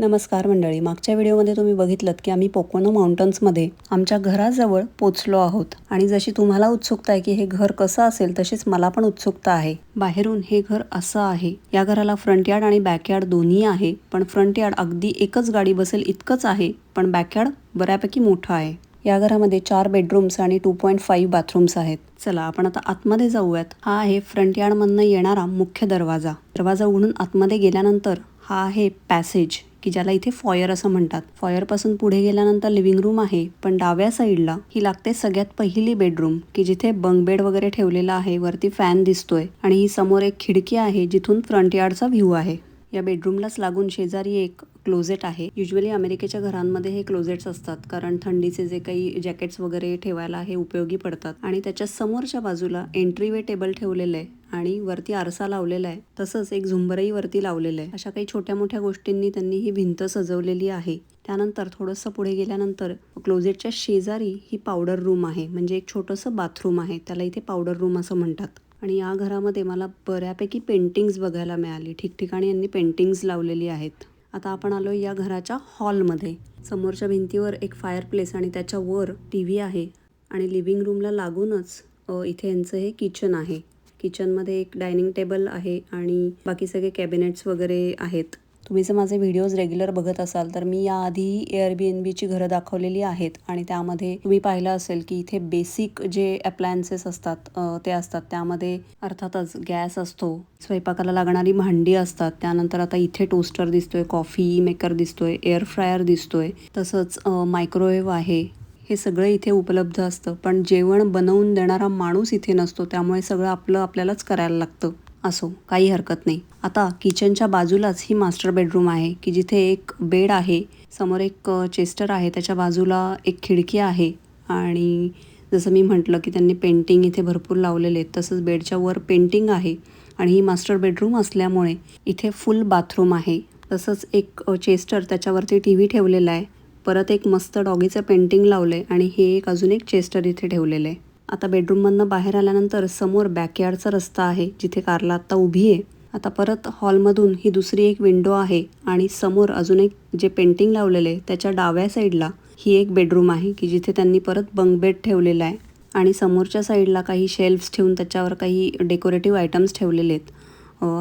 नमस्कार मंडळी. मागच्या व्हिडिओमध्ये तुम्ही बघितलं की आम्ही पोकोनो माउंटन्समध्ये आमच्या घराजवळ पोचलो आहोत. आणि जशी तुम्हाला उत्सुकता आहे की हे घर कसं असेल तशीच मला पण उत्सुकता आहे. बाहेरून हे घर असं आहे. या घराला फ्रंट यार्ड आणि बॅकयार्ड दोन्ही आहे. पण फ्रंट यार्ड अगदी एकच गाडी बसेल इतकंच आहे पण बॅकयार्ड बऱ्यापैकी मोठं आहे. या घरामध्ये चार बेडरूम्स आणि टू पॉईंट फाईव्ह बाथरूम्स आहेत. चला आपण आता आतमध्ये जाऊयात. हा आहे फ्रंट यार्डमधनं येणारा मुख्य दरवाजा. दरवाजा उघडून आतमध्ये गेल्यानंतर हा आहे पॅसेज की ज्याला इथे फॉयर असं म्हणतात. फॉयरपासून पुढे गेल्यानंतर लिव्हिंग रूम आहे पण डाव्या साईडला ही लागते सगळ्यात पहिली बेडरूम की जिथे बंग बेड वगैरे ठेवलेला आहे वरती फॅन दिसतोय आणि ही समोर एक खिडकी आहे जिथून फ्रंट यार्डचा व्ह्यू आहे. या बेडरूमलाच लागून शेजारी एक क्लोजेट आहे. युजली अमेरिकेच्या घरांमध्ये हे क्लोजेट्स असतात. कारण थंडीचे जे काही जॅकेट्स वगैरे ठेवायला हे उपयोगी पडतात. आणि त्याच्या समोरच्या बाजूला एंट्री वे टेबल ठेवलेलं आहे आणि वरती आरसा लावलेला आहे. तसंच एक झुंबरही वरती लावलेलं आहे. अशा काही छोट्या मोठ्या गोष्टींनी त्यांनी ही भिंत सजवलेली आहे. त्यानंतर थोडंसं पुढे गेल्यानंतर क्लोजेटच्या शेजारी ही पावडर रूम आहे. म्हणजे एक छोटंसं बाथरूम आहे. त्याला इथे पावडर रूम असं म्हणतात. आणि या घरामध्ये मला बऱ्यापैकी पेंटिंग्स बघायला मिळाली. ठिकठिकाणी यांनी पेंटिंग्स लावलेली आहेत. आता आपण आलो या घराच्या हॉलमध्ये. समोरच्या भिंतीवर एक फायर प्लेस आणि त्याच्या वर टी व्ही आहे आणि लिव्हिंग रूमला लागूनच इथे यांचं हे किचन आहे. किचनमध्ये एक डायनिंग टेबल आहे आणि बाकी सगळे कॅबिनेट्स वगैरे आहेत. तुम्ही जर माझे व्हिडिओज रेग्युलर बघत असाल तर मी याआधी एअरबीएनबीची घरं दाखवलेली आहेत आणि त्यामध्ये तुम्ही पाहिलं असेल की इथे बेसिक जे अप्लायन्सेस असतात ते असतात. त्यामध्ये अर्थातच गॅस असतो स्वयंपाकाला लागणारी भांडी असतात त्यानंतर आता इथे टोस्टर दिसतोय कॉफी मेकर दिसतोय एअर फ्रायर दिसतोय तसंच मायक्रोवेव्ह आहे. हे सगळं इथे उपलब्ध असतं पण जेवण बनवून देणारा माणूस इथे नसतो त्यामुळे सगळं आपलं आपल्यालाच करायला लागतं. असो काही हरकत नाही. आता किचनच्या बाजूलाच ही मास्टर बेडरूम आहे की जिथे एक बेड आहे समोर एक चेस्टर आहे त्याच्या बाजूला एक खिडकी आहे. आणि जसं मी म्हटलं की त्यांनी पेंटिंग इथे भरपूर लावलेले आहेत तसंच बेडच्या वर पेंटिंग आहे. आणि ही मास्टर बेडरूम असल्यामुळे इथे फुल बाथरूम आहे. तसंच एक चेस्टर त्याच्यावरती टी व्ही ठेवलेला आहे. परत एक मस्त डॉगीचं पेंटिंग लावलं आहे आणि हे एक अजून एक चेस्टर इथे ठेवलेलं आहे. आता बेडरूममधनं बाहेर आल्यानंतर समोर बॅकयार्डचा रस्ता आहे जिथे कारला आत्ता उभी आहे. आता परत हॉलमधून ही दुसरी एक विंडो आहे आणि समोर अजून एक जे पेंटिंग लावलेले आहे त्याच्या डाव्या साईडला ही एक बेडरूम आहे की जिथे त्यांनी परत बंक बेड ठेवलेला आहे. आणि समोरच्या साईडला काही शेल्फ्स ठेवून त्याच्यावर काही डेकोरेटिव्ह आयटम्स ठेवलेले आहेत.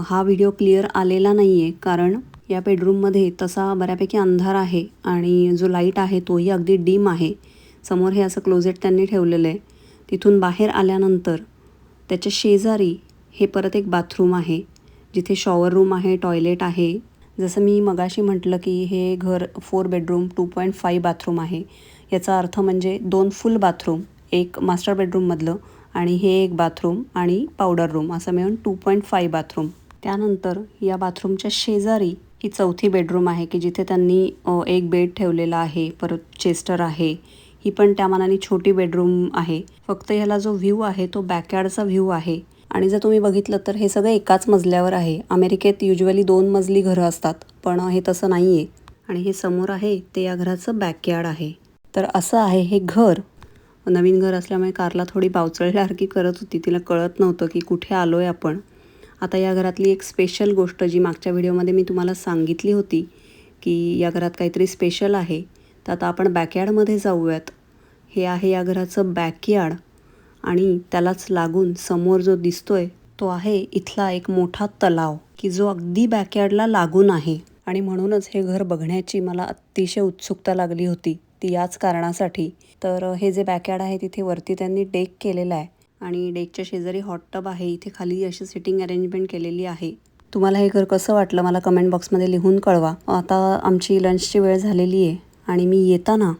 हा व्हिडिओ क्लिअर आलेला नाही आहे कारण या बेडरूममध्ये तसा बऱ्यापैकी अंधार आहे आणि जो लाइट आहे तोही अगदी डीम आहे. समोर हे असं क्लोजेट त्यांनी ठेवलेलं आहे. तिथून बाहेर आल्यानंतर त्याच्या शेजारी हे परत एक बाथरूम आहे जिथे शॉवर रूम आहे टॉयलेट आहे. जसं मी मगाशी म्हटलं की हे घर four bedroom two point five bathroom आहे. याचा अर्थ म्हणजे दोन फुल बाथरूम एक मास्टर बेडरूममधलं आणि हे एक बाथरूम आणि पावडर रूम असं मिळून टू पॉईंट फाईव्ह बाथरूम त्यानंतर या बाथरूमच्या शेजारी ही चौथी बेडरूम आहे की जिथे त्यांनी एक बेड ठेवलेला आहे परत चेस्टर आहे. ही पण त्या मानाने छोटी बेडरूम आहे. फक्त ह्याला जो व्ह्यू आहे तो बॅकयार्डचा व्ह्यू आहे. आणि जर तुम्ही बघितलं तर हे सगळं एकाच मजल्यावर आहे. अमेरिकेत युजली दोन मजली घरं असतात पण हे तसं नाही आहे आणि हे समोर आहे ते या घराचं बॅकयार्ड आहे. तर असं आहे हे घर. नवीन घर असल्यामुळे कारला थोडी बावचळल्यासारखी करत होती. तिला कळत नव्हतं की कुठे आलो आहे आपण. आता या घरातली एक स्पेशल गोष्ट जी मागच्या व्हिडिओमध्ये मी तुम्हाला सांगितली होती की या घरात काहीतरी स्पेशल आहे. तर आता आपण बॅकयार्डमध्ये जाऊयात. हे आहे या घराचं बॅकयार्ड आणि त्यालाच लागून समोर जो दिसतोय तो आहे इथला एक मोठा तलाव की जो अगदी बॅकयार्डला लागून आहे. आणि म्हणूनच हे घर बघण्याची मला अतिशय उत्सुकता लागली होती. ती याच कारणासाठी. तर हे जे बॅकयार्ड आहे तिथे वरती त्यांनी डेक केलेला आहे. आणि डेकच्या शेजारी हॉट टब आहे. इथे खाली अशी सिटिंग अरेंजमेंट केलेली आहे. तुम्हाला हे घर कसं वाटलं मला कमेंट बॉक्समध्ये लिहून कळवा. आता आमची लंचची वेळ झालेली आहे. आणि मी येताना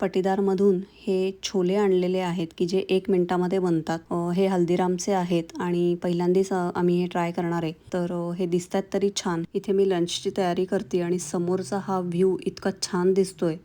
पटीदारमधून हे छोले आणलेले आहेत की जे एक मिनिटामध्ये बनतात. हे हल्दीरामचे आहेत आणि पहिल्यांदाच आम्ही हे ट्राय करणार आहे. तर हे हे दिसतात तरी छान. इथे मी लंचची तयारी करते आणि समोरचा हा व्ह्यू इतका छान दिसतोय.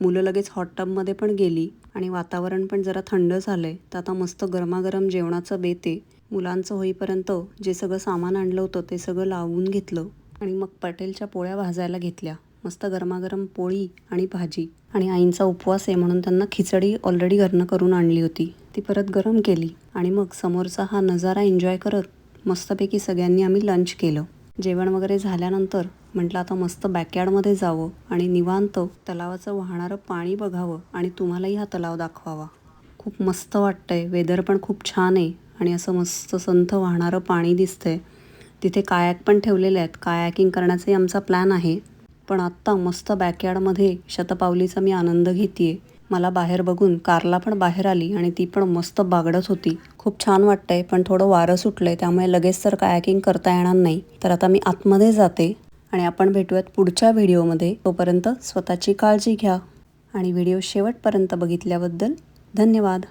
मुलं लगेच हॉट टबमध्ये पण गेली आणि वातावरण पण जरा थंड झालंय. तर आता मस्त गरमागरम जेवणाचं बेते मुलांचं होईपर्यंत जे सगळं सामान आणलं होतं ते सगळं लावून घेतलं आणि मग पटेलच्या पोळ्या भाजायला घेतल्या. मस्त गरमागरम पोळी आणि भाजी आणि आईंचा उपवास आहे म्हणून त्यांना खिचडी ऑलरेडी घरनं करून आणली होती. ती परत गरम केली आणि मग समोरचा हा नजारा एन्जॉय करत मस्तपैकी सगळ्यांनी आम्ही लंच केलं. जेवण वगैरे झाल्यानंतर म्हटलं आता मस्त बॅकयार्डमध्ये जावं आणि निवांत तलावाचं वाहणारं पाणी बघावं आणि तुम्हालाही हा तलाव दाखवावा. खूप मस्त वाटतंय वेदर पण खूप छान आहे आणि असं मस्त संथ वाहणारं पाणी दिसतंय. तिथे कायाक पण ठेवलेले आहेत. कायाकिंग करण्याचाही आमचा प्लॅन आहे. पण आत्ता मस्त बॅकयार्डमध्ये शतपावलीचा मी आनंद घेते मला बाहेर बघून कारला पण बाहेर आली आणि ती पण मस्त बागडत होती. खूप छान वाटतंय पण थोडं वारं सुटलंय त्यामुळे लगेच तर कायाकिंग करता येणार नाही. तर आता मी आतमध्ये जाते आणि आपण भेटूयात पुढच्या व्हिडिओमध्ये. तोपर्यंत स्वतःची काळजी घ्या आणि व्हिडिओ शेवटपर्यंत बघितल्याबद्दल धन्यवाद.